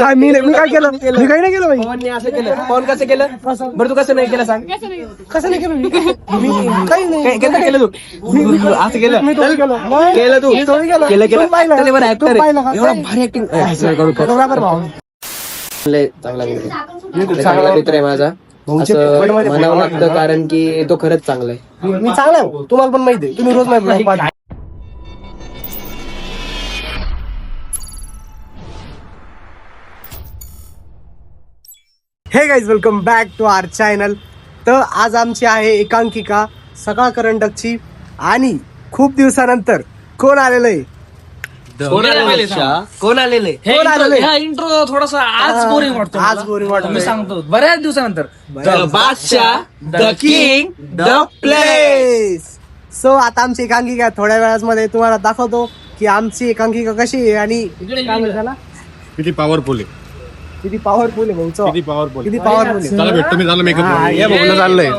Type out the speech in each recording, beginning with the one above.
काय मी नाही- मी काय केलं? मी काही नाही केलं बाई. पवनने असं केलं. पवन कसं केलं? बरं तू कसं नाही केलं सांग? कसं नाही केलं मी मी काही नाही. काय- कसं केलं तू? असं केलं? मी थोडी केलं. केलं तू? केलं. केलं केलं? बरं? एवढा भारी ऍक्टिंग चांगला मित्र. आहे. चांगला मित्र आहे माझा. म्हणावं लागतं कारण की तो खरंच चांगला आहे. मी चांगला आहे. तुम्हाला पण माहिती आहे. तुम्ही रोज माझ्या hey guys welcome back to our channel तर आज आमची आहे एकांकिका सकाळ करंडकची. आणि खूप दिवसानंतर कोण आलेलं आहे कोण आलेले कोण आलेलं हा इंट्रो थोडासा आज बोरिंग वाटतो आज मला. boring वाटतोय. मी सांगतो बऱ्याच दिवसानंतर. Badshah the king the place so आता आमची एकांकिका थोड्या वेळामध्ये तुम्हाला दाखवतो की आमची एकांकिका कशी आहे आणि इकडे काय त्याला? किती पॉवरफुल आहे. किती पॉवरफुल आहे भाऊचं किती पॉवरफुल किती पॉवरफुल आहे. चला भेटतो मी झालं हा, मेकअप या. भाऊला चाललंय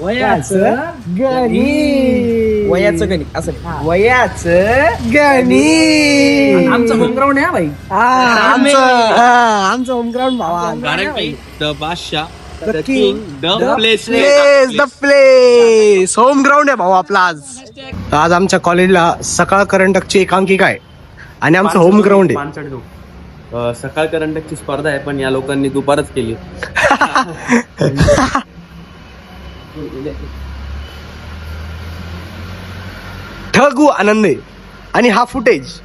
वयाचं गणित. वयाचं गणित असं नाही. वयाचं गणित आमचं होम ग्राउंड आहे हा भाई. हा, आमचं हा, आमचं होम ग्राउंड भावा the Badshah The king, the place place the place home ground आहे भाऊ आपला आज. आज आमच्या कॉलेजला सकाळ करंटकची एकांकिका आहे. आणि आमचं होम ग्राउंड आहे. सकाळ करंडकची स्पर्धा आहे पण या लोकांनी दुपारच केली. ठगू आनंदे आणि हा फुटेज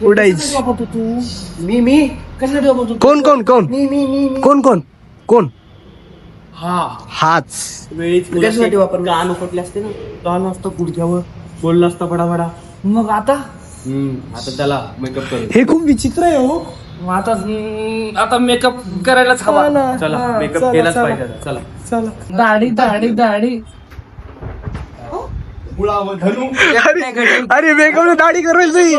फुटेज मी मी? कशासाठी वापरतो कोण कोण कोण? कोण कोण? कोण? हा. हाच. कशासाठी वापर गाण उकटले असते ना गाणं असतं पुढच्यावर बोललं असतं बडाबडा. मग आता? आता त्याला मेकअप करू. हे खूप विचित्र आहे हो. मग आता हम्म, आता मेकअप करायलाच हवा. चला हा, मेकअप चला, केलाच चला. पाहिजे आता, चला. चला. दाढी दाढी दाढी. अरे अरे वेगळं दाढी करेल तुझी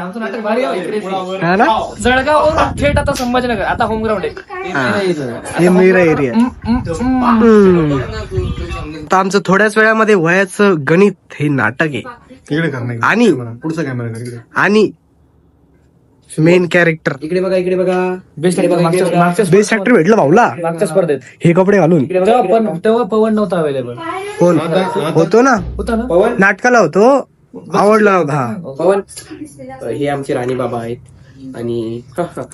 आमचं नाटक भारी आहे इकडे. हा ना? जळगाव थेट आता संभाजीनगर आता होम ग्राउंड आहे. हे. मीरा एरिया. तर आमचं थोड्याच वेळामध्ये वयाचं गणित हे नाटक आहे. इकडे कर नाही आणि पुढचा कॅमेरा कर इकडे. आणि मेन कॅरेक्टर इकडे बघा इकडे बघा. बेस्ट बेस्ट ऍक्टर भेटलं भाऊला. मागच्या स्पर्धेत. हे कपडे घालून. तेव्हा पण तेव्हा पवन नव्हता अवेलेबल कोण? होतो ना. होता ना? पवन नाटकाला होतो. आवडला होता. हा पवन. हे आमचे राणी बाबा आहेत. आणि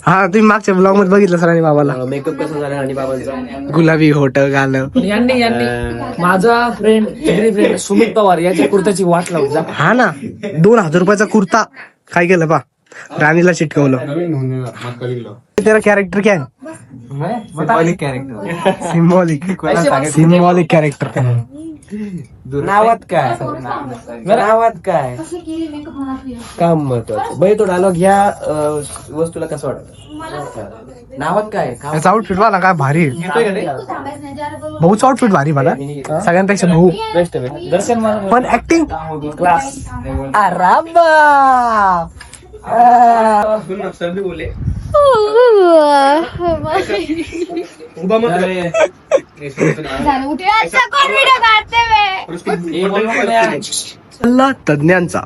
हा तुम्ही मागच्या ब्लॉगमध्ये बघितलं सरांनी बाबाला. मेकअप कसा झाला राणी बाबांचा? गुलाबी होट घाल यांनी यांनी. माझा फ्रेंड फ्रेंड सुमित पवार याच्या कुर्त्याची वाट लावली. जा. हा ना दोन हजार रुपयाचा कुर्ता. काय केलं पा? राणीला चिटकवलं. तेरा कॅरेक्टर क्या? सिम्बॉलिक सिम्बॉलिक कॅरेक्टर नावात काय? नावात काय? काम महत्वाचं. बाई तो डायलॉग ह्या अं, वस्तूला कसं वाटत नावात काय? काम याचा आउटफिट मला काय भारी. आहे. भाऊचा आउटफिट भारी मला सगळ्यांपेक्षा भाऊ. बेस्ट दर्शन मला पण ऍक्टिंग क्लास सल्ला तज्ञांचा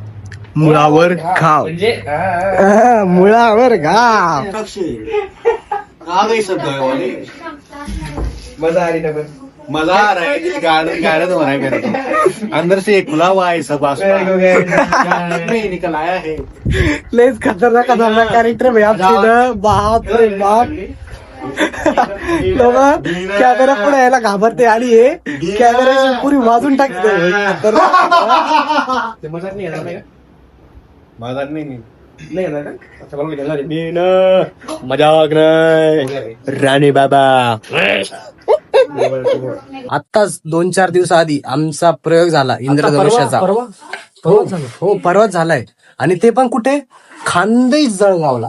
मुळावर घाव. म्हणजे मुळावर घाव. मजा आली ना पण. मजा आ रहा है गार्डन गार्डन हो रहा है। मेरे को अंदर से एक खुला हुआ है सब आसमान। में निकल आया है। लेच खतरनाक खतरनाक कॅरेक्टर भाई आपली बाप रे बाप। लोक कॅमेरा पुढे यायला घाबरते आणि हे कॅमेऱ्याची पुरी वाजून टाकते ते मजा नाही येणार नाही का? मजा नहीं। नहीं येणार का अच्छा. मी मजाक नाही। राणी बाबा। आताच दोन चार दिवसाआधी आमचा प्रयोग झाला इंद्रधनुष्याचा हो हो परवाच झालाय. आणि ते पण कुठे? खानदेश जळगावला.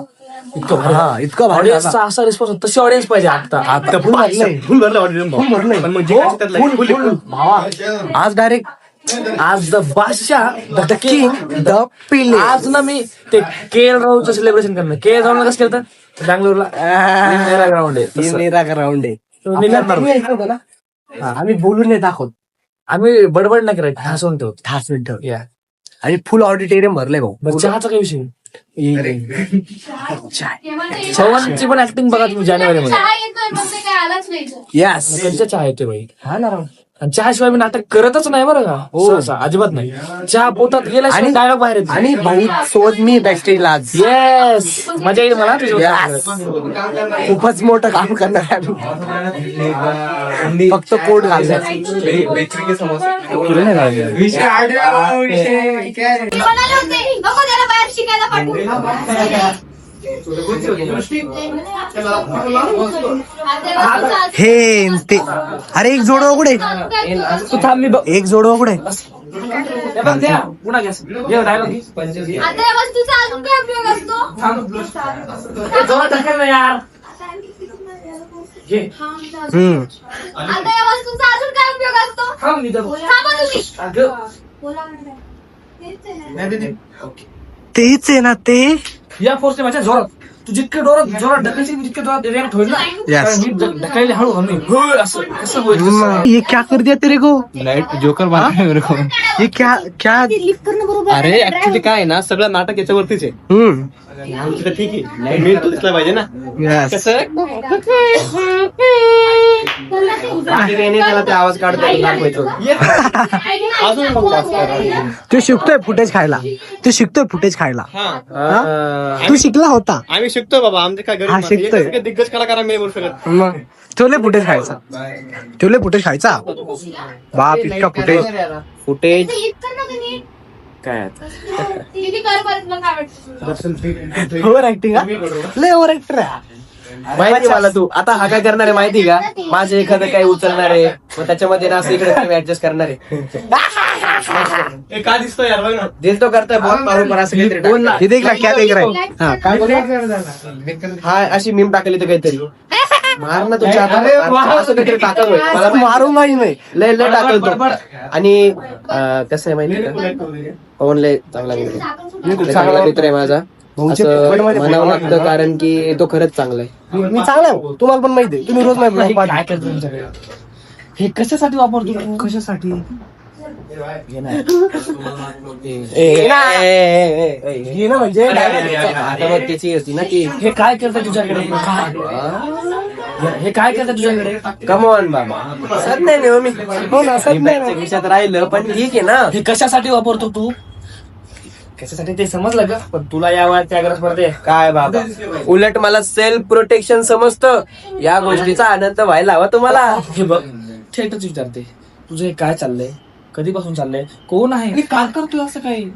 इतकं. हा इतकं भारी झाला. असा रिस्पॉन्स तशी ऑडियन्स पाहिजे आता. आता फुल भरलंय. फुल भरला फुल भरलंय. पण मग जे हो, काय त्यातलं फुल, फुल फुल. भावा. आज डायरेक्ट आज the Badshah the king the पिले आज ना मी ते के एल राहुलचं सेलिब्रेशन करणं के एल राहुल कसं केलं? बँगलोरला ग्राउंड आहे. तसं. ग्राउंड आहे. तो मी करणार तुम्ही ऐकलं होतं ना हा, आम्ही बोलून नाही दाखवत. आम्ही बडबड नाही करायची हसवून ठेवतो दहाच मिनिटं या. आणि फुल ऑडिटोरियम भरले भाऊ. चहाचा काय विषय चव्हाणची पण ऍक्टिंग बघा तुम्ही जानेवारी मध्ये चहा येतोय पण ते काय आलाच नाही इथं. यस त्यांच्या चहा येतोय बाई. हा ना राव. आणि चहाशिवाय मी नाटक करतच नाही बरं का. सहसा, अजिबात नाही. चहा पोटात गेला आणि डायलॉग बाहेर येतो आणि भाऊ सोबत मी बॅकस्टेजला आज. येस मजा येईल मला तुझ्या. खूपच मोठं काम करणार आहे. आम्ही. फक्त कोट घालणार. मी म्हणाले होते नको त्याला बाहेर शिकायला पाठवू. आता हे ते अरे एक जोड उघडे. तू थांब मी बघ एक जोड उघडे. हे हम्म. तेच आहे ना. ते या फोर्सने माझ्या जोरात तू जितके जोरात जोरात ढकलशील जितके जोरात रिॲक्ट होईल ना Yes. कारण मी ढ- ढकलले हळू होय असं कसं होईल? ये क्या कर दिया तेरे को जोकर मारा मेरे को ये क्या क्या लिफ्ट करणं बरोबर अरे. ऍक्च्युली काय आहे ना सगळं नाटक याच्यावरतीच आहे. हम्म. आमचं तर ठीक आहे. मेन तो दिसला पाहिजे ना. यस कसं? त्याला ते आवाज काढतो दाखवायचं तू शिकतोय फुटेज खायला. तू शिकतोय फुटेज खायला. हा. हा? तू शिकला होता. आम्ही शिकतोय बाबा आमचे काय हा. शिकतोय. दिग्गज कलाकार आम्ही बोलू शकत. मग? तुले फुटेज खायचा. तुले फुटेज खायचा? बाप इतका फुटेज. फुटेज? काय? ओव्हर ऍक्टिंग लय ओव्हर ऍक्टर माहिती मला तू. आता हा काय करणार आहे माहिती का? माझं एखादं काही उचलणार आहे. मग त्याच्यामध्ये ना असं इकडे ऍडजस्ट करणार आहे. का दिसतोय यार? बघ ना. दिल तो करताय बहुत मारून पण असं काहीतरी बोल ना. हे ना क्या देख रहा है काय? हा अशी मीम टाकली तर काहीतरी. मार ना तुझ्या हातात. असं काहीतरी टाकल होय. मला माहिती- मारू नाही नाही लय लय टाकल तो. आणि अं, कसं आहे माहिती का? पवन लय चांगला मित्र आहे. लय चांगला मित्र आहे माझा. भाऊचे असं पेपरमध्ये म्हणावं लागतं कारण की तो खरंच चांगला आहे. मी चांगला आहे भाऊ. तुम्हाला पण माहिती आहे. तुम्ही रोज हे नाही काय करतो तुमच्याकडे? हे कशासाठी वापरतो तू? कशासाठी? हे ना म्हणजे आता मग त्याची होती ना ती. हे काय करतं तुझ्याकडे? हे? काय करतं तुझ्याकडे? कमॉन बाबा. सर नाही ना हो मी हो ना नाही विषयात राहिलं पण ठीक आहे ना. हे कशासाठी वापरतो तू? कशासाठी? ते समजलं का? पण तुला या वयात त्या गरज पडते? काय बाबा? उलट मला सेल्फ प्रोटेक्शन समजतं. या गोष्टीचा आनंद व्हायला हवा तुम्हाला. हे बघ थेटच विचारते. तुझं हे काय चाललंय? कधीपासून चाललंय? कोण आहे? काय करतोय असं काही.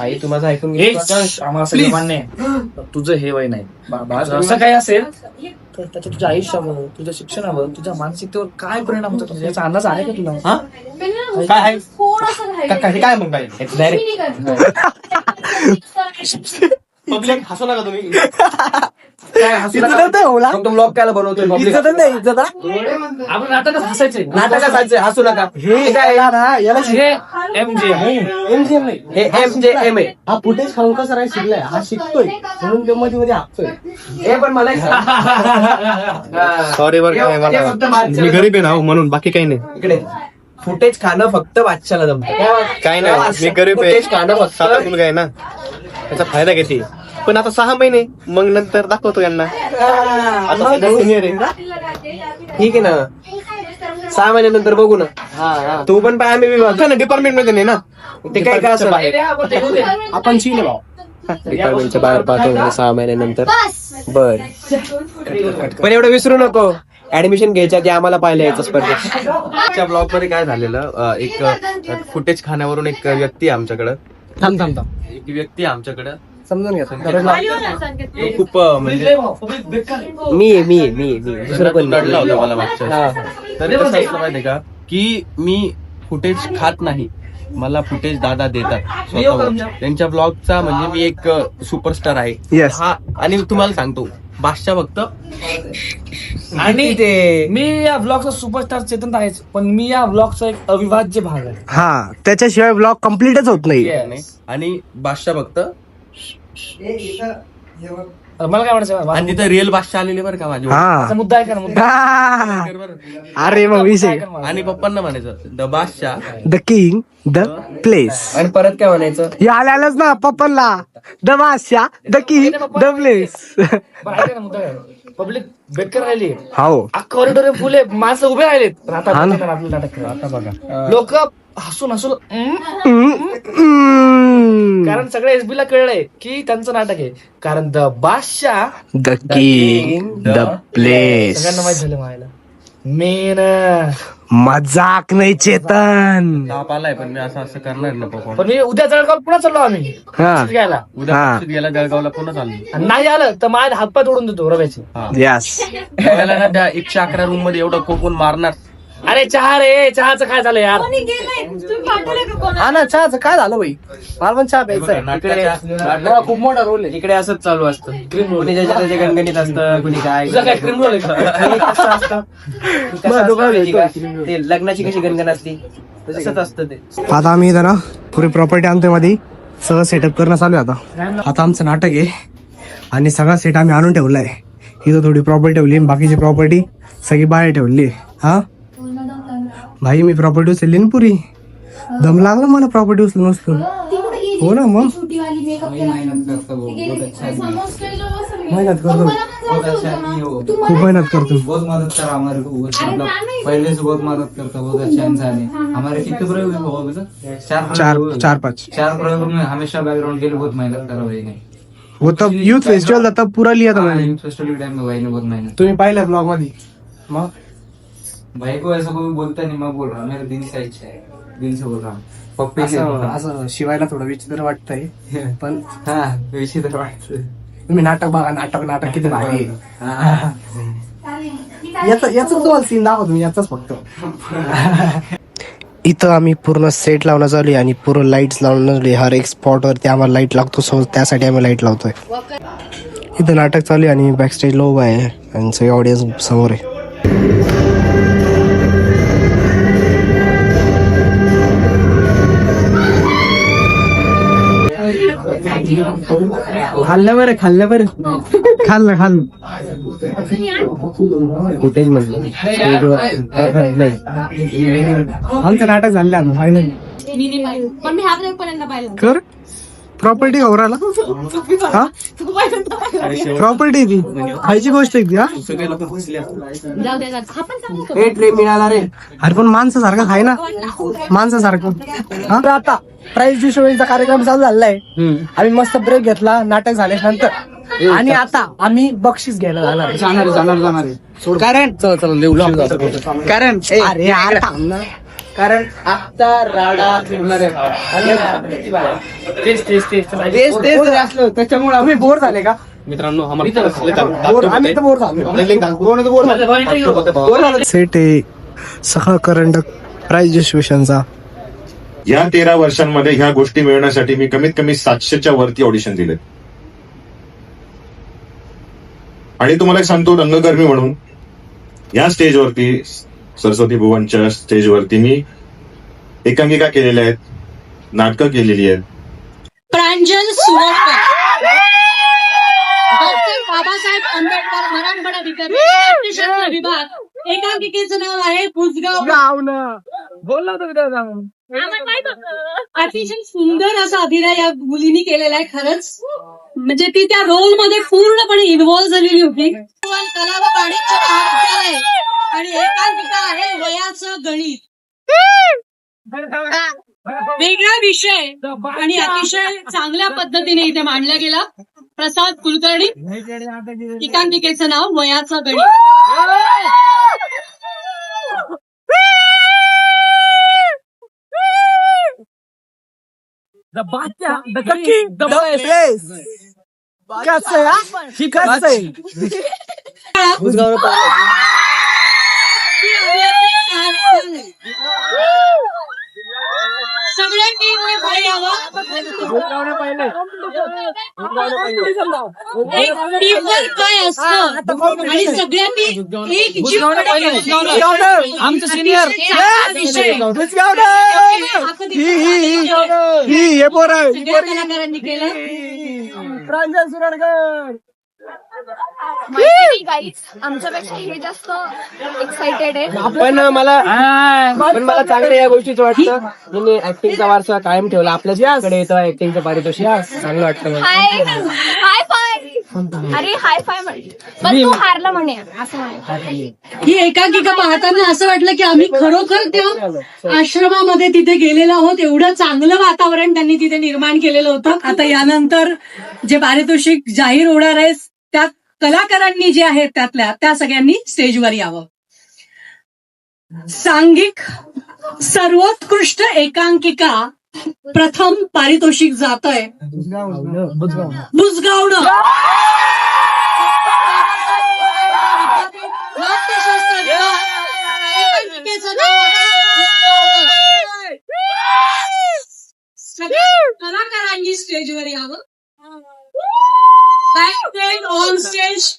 आई तू माझं ऐकून हे का? आम्हाला सगळं मान्य आहे तुझं हे वय नाही. असं काही असेल? तर त्याच्या तुझ्या आयुष्यावर तुझ्या शिक्षणावर तुझ्या मानसिकतेवर काय परिणाम होतो? तुझा याचा अंदाज आहे का तुला? हा? काय आहे? काय काय मग काय करत. पब्लिक हसू नका तुम्ही. ब्लॉग कायला बनवतोय public? इज्जत नाही इज्जत हा? आपण नाटकच हसायचंय. हसायचंय, हसू नका. हे काय हा याला हे एम जे MGM नाही हे एम जे एम आहे हा फुटेज खाऊन कसं राहील शिकलाय. हा शिकतोय. म्हणून ते मध्ये मध्ये हाकतोय. हे पण मला. सॉरी बरं काय हे मी गरीब आहे ना हो, म्हणून. बाकी काही नाही. इकडे. फुटेज खाणं फक्त बादशाला जमतं. काय नाही मी गरीब आहे फुटेज खाणं फक्त मुलगा आहे ना. त्याचा फायदा घेते. पण आता सहा महिने मग नंतर दाखवतो यांना. आता senior आहे. ठीक आहे ना? सहा महिन्यानंतर बघू ना. तू पण पाय आम्ही डिपार्टमेंटमध्ये नाही ना? ते काय काय असं? आपण भाऊ. डिपार्टमेंटच्या बाहेर पाहतो म्हणजे सहा महिन्यानंतर बर. पण एवढं विसरू नको. ऍडमिशन घ्यायच्या की आम्हाला पाहिलं यायचं स्पर्धेत. त्या ब्लॉगमध्ये काय झालेलं? अं, एक फुटेज खाण्यावरून एक व्यक्ती आहे आमच्याकडं. थांब थांब थांब. एक व्यक्ती आहे आमच्याकडं. समजून घ्या तो खूप म्हणजे मी आहे, मी आहे, मी आहे, मी आहे. दुसरं पण रडला नाही. होता मला मागच्या वेळेस. हा. तर कसं असतं माहितीये का की मी फुटेज खात नाही मला फुटेज दादा देतात स्वतःहून. त्यांच्या ब्लॉगचा म्हणजे मी एक सुपरस्टार आहे Yes. हा आणि तुम्हाला सांगतो बादशाह फक्त आणि ते मी या ब्लॉगचा सुपरस्टार चेतन आहेच पण मी या ब्लॉगचा एक अविभाज्य भाग आहे हा त्याच्याशिवाय ब्लॉग कम्प्लीटच होत नाही Yes. आणि बादशाह फक्त मला काय म्हणायचं? आणि तिथं रिअल बादशाह आलेले बरं का माझे माझा हा मुद्दा आहे का ना मुद्दा. हा. कर बरं. अरे मग विषय. आणि पप्पांना म्हणायचं the Badshah the king the place आणि परत काय म्हणायचं? हे आल्यालाच ना पप्पांना. The Badshah the king the place बरं, ऐका ना मुद्दा काय पब्लिक बेकार राहिली. हो कॉरिडोर फुले माणसं उभे राहिलेत. पण आता हा ना. बघा ना आपलं नाटक आता बघा. लोक हसून हसून "हम्म?" कारण सगळ्या एसबी ला कळलंय की त्यांचं नाटक आहे. कारण the Badshah the king the place सगळ्यांना माहीत झालं मायला. मेन. मजाक नाही चेतन. ताप आलाय पण मी असं असं करणार ना पप्पा पण मी उद्या जळगाव पुन्हा चाललो आम्ही. हा. घ्यायला उद्या हा. गेला जळगावला पुन्हा चाललो. आणि नाही आलं तर माझ्या हातपाय तोडून देतो रव्याचे. यस त्याला ना त्या एकशे अकरा रूममध्ये एवढं कोकून मारणार. अरे चहा रे चहाचं काय झालं यार? कोणी गेलंय? तुम्ही पाठवले का कोणा हा ना चहाचं काय झालं बाई? मला पण चहा प्यायचा नाटकाच्या- खूप मोठा रोल आहे. इकडे असंच चालू असतं. कुणी ज्याच्या त्याच्या गणगणित असतं कुणी काय. तुझा काय क्रीम रोल आहे का? कुणी कसं असतं? कसं असतं माहिती का? ते लग्नाची कशी गणगण असती? तसंच असतं ते. आता आम्ही इथं ना पुरी प्रॉपर्टी आणतोयमध्ये सगळं सेटअप करणं चालू आहे आता. आता आमचं नाटक आहे. आणि सगळा सेट आम्ही आणून ठेवलाय. इथं थोडी प्रॉपर्टी ठेवली बाकीची प्रॉपर्टी सगळी बाहेर ठेवली हा? भाई मी प्रॉपर्टी उचलली ना पुरी दम लागला मला प्रॉपर्टी उचलून उचलून हो ना मग? मेहनत करतो खूप मेहनत करतो. बहुत मदद करा हमारे को मतलब पहले से बहुत मदद करता बहुत अच्छा इंसान है हमारे कितने प्रयोग हो चार चार। चार पाच. चार प्रयोगों में हमेशा बैकग्राउंड के लिए बहुत मेहनत करा भाई ने वो तब यूथ फेस्टिवल था तब पूरा लिया था हाँ, मैंने यूथ फेस्टिवल के टाइम में भाई ने बहुत मेहनत. तुम्ही पाहिलं ब्लॉगमध्ये? मग? भाई को ऐसा कोई बोलता नहीं मैं बोल रहा हूँ मेरे दिल से इच्छा है दिल से बोल रहा हूँ पप्पी से असं असं शिवायला थोडं विचित्र वाटतंय पण हाँ विचित्र वाटतं. तुम्ही नाटक बघा नाटक नाटक किती भारी आहे. हाँ. याचा याचा तुम्हाला सीन दाखवतो मी याचाच फक्त. इथं आम्ही पूर्ण सेट लावणं चालू आहे आणि पूर्ण लाईट्स लावणं चालू आहे हर एक स्पॉटवरती आम्हाला लाइट लागतो सो त्यासाठी आम्ही लाइट लावतोय. इथं नाटक चालू आहे आणि बॅक स्टेजला उभा आहे. आणि सगळे ऑडियन्स समोर आहे. खाल्लं बरं खाल्लं बरं. खाल्लं खाल्लं. कुठेच म्हटलं नाही. आमचं नाटक झालं. आता फायनल हा कर. प्रॉपर्टी घोराला हा. प्रॉपर्टी ती. खायची गोष्ट आहे ती हा. हा हे मिळाला रे. अरे पण माणसासारखं खाय ना. माणसासारखं. हा? तर आता प्राईज डिस्ट्रीब्युशनचा कार्यक्रम चालू झालेला आहे आम्ही मस्त ब्रेक घेतला नाटक झाल्या नंतर आणि आता आम्ही बक्षीस घ्यायला जाणार आहे. जाणार जाणार. कारण चल चल कारण अरे यार थांब ना. कारण आता राडा फिरणार आहे. तेच तेच तेच. तेच तेच. जर असलं त्याच्यामुळे तुम्ही बोर झाले का? मित्रांनो बोर आम्ही तर बोर झालो. सेट आहे सखा करंड प्राईज डिस्ट्रीब्युशनचा. या तेरा वर्षांमध्ये ह्या गोष्टी मिळवण्यासाठी मी कमीत कमी सातशेच्या वरती ऑडिशन दिले आणि तुम्हाला एक सांगतो रंगकर्मी म्हणून. या स्टेजवरती सरस्वती भुवनच्या स्टेजवरती मी एकांकिका केलेल्या आहेत. नाटकं केलेली आहेत. प्रांजल बाबासाहेब आंबेडकर मराठवाडा विद्यापीठ विभाग. एकांकिकेचं नाव आहे बुजगाव बोलला अतिशय सुंदर असा अभिनय या मुलीने केलेला आहे खरंच. म्हणजे ती त्या रोलमध्ये पूर्णपणे इन्व्हॉल्व्ह झालेली होती. कला व वाणिज्य महाविद्यालय. आणि एकांकिका आहे वयाचं गणित. वेगळा विषय आणि अतिशय चांगल्या पद्धतीने इथे मांडला गेला. प्रसाद कुलकर्णी एकांकिकेचं नाव वयाचं गणित. सगळ्यांनी इथे पुढे यावं. एक teamwork काय असतं? आणि सगळ्यांनी एक जीव आमचं सिनियर विषय. ही ही ही ही हे पोर आहे ही पोर आहे. कलाकारांनी केलं. प्रांजल गाईज आमच्यापेक्षा हे जास्त एक्साइटेड आहे. पण मला पण मला चांगलं या गोष्टीचं वाटतं. मी ऍक्टिंगचा वारसा कायम ठेवला. आपल्याकडे येतो ऍक्टिंगचं पारितोषिक चांगलं वाटतं मला. हाय हाय फाय अरे हाय फाय म्हणे पण तू हारला म्हणे. असं म्हणे ही एकांकिका पाहताना असं वाटलं की आम्ही खरोखर त्या आश्रमामध्ये तिथे गेलेलो आहोत एवढं चांगलं वातावरण त्यांनी तिथे निर्माण केलेलं होतं. आता यानंतर जे पारितोषिक जाहीर होणार आहे त्या कलाकारांनी जे आहेत त्यातल्या त्या सगळ्यांनी स्टेजवर यावं. सांघिक सर्वोत्कृष्ट एकांकिका प्रथम पारितोषिक जात आहे बुजगावणं नाट्यशास्त्राच्या एकांकिकेचं नाव आहे. सगळ्या कलाकारांनी स्टेजवर यावं. बॅक स्टेज ऑन स्टेज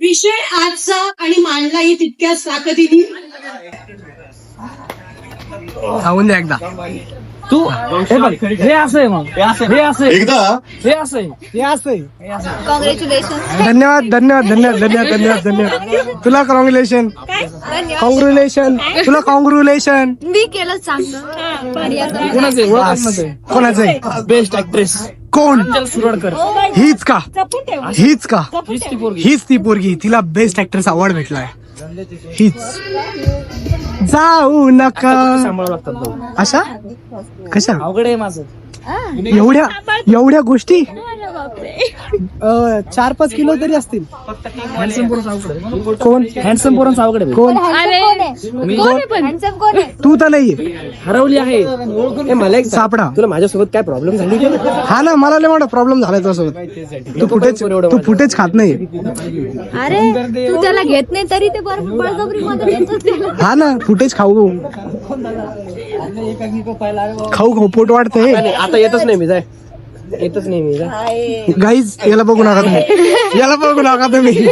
विषय आजचा आणि मांडलाही तितक्याच ताकदीने. एकदा. तू? हे बघ हे असं आहे मग. हे असं आहे. एकदा? हे असं आहे. हे असं कॉंग्रॅच्युलेशन धन्यवाद धन्यवाद धन्यवाद धन्यवाद धन्यवाद धन्यवाद. तुला कॉंग्रॅच्युलेशन कॉंग्रॅच्युलेशन तुला कॉंग्रॅच्युलेशन मी केलं चांगलं. कोणाचं कोणाचं बेस्ट ऍक्ट्रेस कोण? सुरडकर. हीच का? हीच का? हीच ती पोरगी. हीच ती पोरगी. तिला बेस्ट ऍक्ट्रेस अवॉर्ड भेटलाय. हीच. जाऊ नका. सांभाळावं लागतात भाऊ. अशा? कशा? अवघड आहे माझं. एवढ्या एवढ्या गोष्टी? चार पाच किलो तरी असतील. हँडसम अवघड. कोण? हँडसम पोरांचं अवघड. कोण? हँडसम कोण आहे? तू तर नाहीये हरवली आहे. ए, मला एक सापडा. तुला माझ्यासोबत काय प्रॉब्लेम झाली का? हा ना मला लय मोठा प्रॉब्लेम झालाय तुझ्यासोबत. तू फुटेज तू फुटेज खात नाही. अरे तू त्याला घेत नाही तरी ते बरं बळजबरी मध्ये घेतोच त्याला. हा ना फुटेज खाऊ. खाऊ खाऊ पोट वाढतंय. नाही, आता येतच नाही मी जाय. येतच नाही मी. गाईज याला बघू नका तुम्ही. याला बघू नका तुम्ही.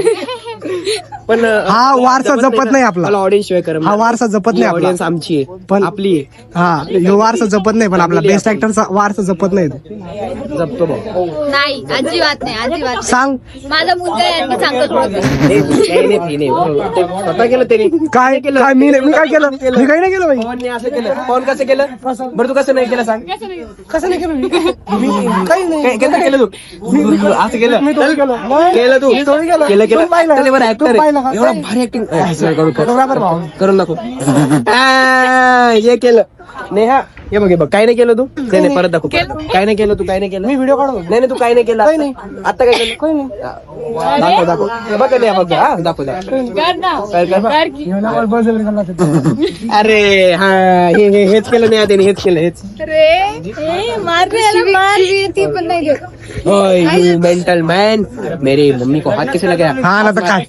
पण हा वारसा जपत नाही आपला ऑडियन्स शिवाय कर हा वारसा जपत नाही आपला ऑडियन्स आमची आहे पण- आपली आहे. हा ह्यो वारसा जपत नाही पण आपला बेस्ट ऍक्टरचा वारसा जपत नाही जपतो भाऊ नाही अजिबात नाही अजिबात नाही. सांग माझा मुलगा आहे मी सांगतो थोडं नाही, नाही, नाही, नाही, नाही. ते स्वतः केलं त्यांनी काय काय मी नाही- मी काय केलं मी काही नाही केलं बाई पवनने असं केलं पवन कसं केलं बरं तू कसं नाही केलं सांग कसं नाही केलं मी? काही नाही केलं तू असं केलं केलं. तू केलं. केलं केलं आहे का? एवढा भारी ऍक्टिंग. करून दाखव हे केलं नेहा हे बघ हे बघ काय नाही केलं तू नाही नाही, परत दाखव काय नाही केलं तू काय नाही केलं मी व्हिडिओ काढतो नाही नाही तू काय नाही केलं आता आता काय केलं दाखव दाखव हे बघ नाही बघ हा दाखव दाखव कर, कर. अरे हा हे हे- हेच केलं नाही त्याने हेच केलं हेच रे मार रे याला मार ती पण नाही घेत ओए यू मेंटल मैन मेरी मम्मी को हाथ कैसे लग गया हा ना काय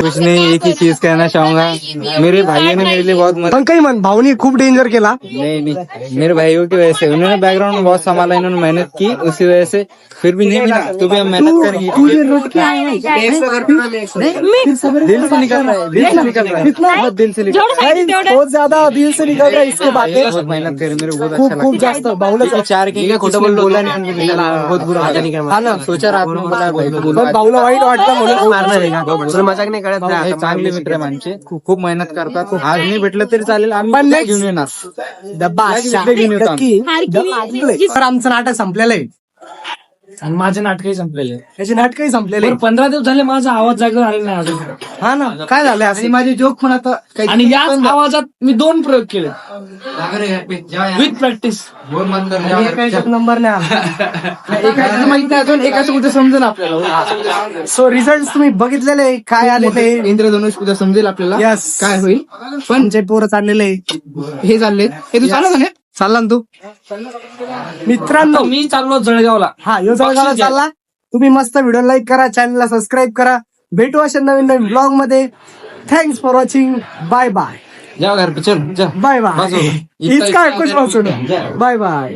कुछ नहीं एक ही चीज़ कहना चाहूँगा मेरे भाइयों ने मेरे लिए बहुत मदद काही म्हण भाऊनी खूप डेंजर केला नहीं नहीं मेरे भाइयों की वजह से उन्होंने बैकग्राउंड में बहुत संभाला इन्होंने मेहनत की उसी वजह से फिर भी नहीं मिला तो भी हम मेहनत करेंगे दिल से निकल रहा है दिल से निकल रहा है बहुत दिल से निकल रहा है बहुत ज़्यादा दिल से निकल रहा है इसके बाद मेहनत करे मेरे बहुत अच्छा खूप जास्त भाऊला चार के खोटं बोल बोला नहीं बहुत बुरा हाँ ना सोचा रात में बोला बोला भाऊला वाईट वाटतं म्हणून मज़ाक नाही कळत हे चांगले मित्र आहे आमचे. खूप खूप मेहनत करतात आज नाही भेटलं तरी चालेल आम्ही पण उद्या next- घेऊन येणार. डब्बा घेऊन येतो. तर आमचं नाटक संपलेलं आहे. आणि माझे नाटकही संपलेले. त्याचे नाटकही संपलेले? बरं, पंधरा दिवस झाले माझा आवाज जागेवर आलेला नाही अजून. हा ना काय झालंय आणि असं माझे जोक पण आता आणि याच आवाजात मी दोन प्रयोग केले. विथ प्रॅक्टिस एकाच नंबर नाही आला माहिती आहे अजून एकाच उद्या समजेल आपल्याला. सो रिझल्ट तुम्ही बघितलेले काय आले ते? इंद्रधनुष उद्या समजेल आपल्याला. यस काय होईल? पण जे पोरं चाललेले हे चालले हे तू नाही? चालला ना तू. मित्रांनो. मी चाललो जळगावला. हा यो जळगावला बक्षीस. चालला. तुम्ही मस्त व्हिडिओ लाईक करा चॅनलला सबस्क्राईब करा. भेटू अशा नवीन नवीन ब्लॉगमध्ये. Thanks for watching bye bye जाओ घर पे चल जा. बाय बाय बस. हो. इतका खुश वाचून बाय बाय